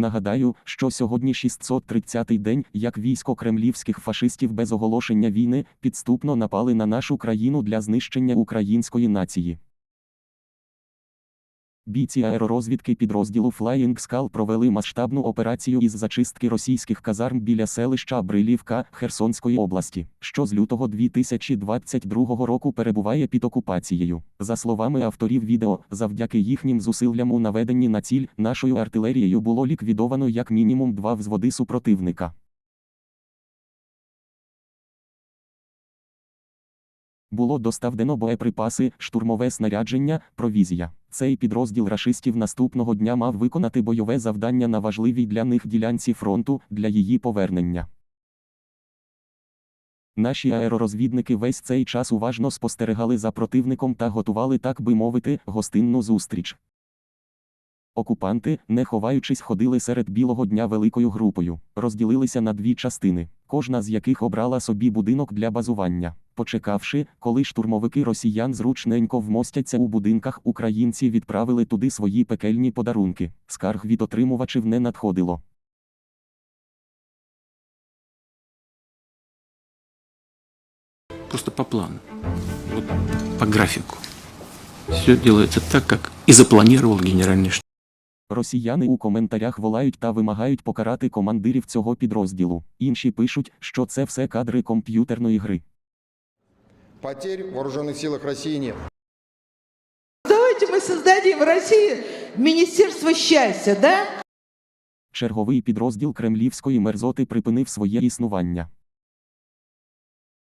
Нагадаю, що сьогодні 630-й день, як військо кремлівських фашистів без оголошення війни підступно напали на нашу країну для знищення української нації. Бійці аеророзвідки підрозділу Flying Skull провели масштабну операцію із зачистки російських казарм біля селища Брилівка Херсонської області, що з лютого 2022 року перебуває під окупацією. За словами авторів відео, завдяки їхнім зусиллям у наведенні на ціль нашою артилерією було ліквідовано як мінімум два взводи супротивника. Було доставлено боєприпаси, штурмове снарядження, провізія. Цей підрозділ рашистів наступного дня мав виконати бойове завдання на важливій для них ділянці фронту для її повернення. Наші аеророзвідники весь цей час уважно спостерігали за противником та готували, так би мовити, гостинну зустріч. Окупанти, не ховаючись, ходили серед білого дня великою групою, розділилися на дві частини, кожна з яких обрала собі будинок для базування. Почекавши, коли штурмовики росіян зручненько вмостяться у будинках, українці відправили туди свої пекельні подарунки. Скарг від отримувачів не надходило. Просто по плану. По графику. Все делается так, как и запланировал генеральный штаб. Росіяни у коментарях волають та вимагають покарати командирів цього підрозділу. Інші пишуть, що це все кадри комп'ютерної гри. Потерь в вооруженных силах России нет. Давайте мы создадим в России Министерство счастья, да? Черговий підрозділ кремлівської мерзоти припинив своє існування.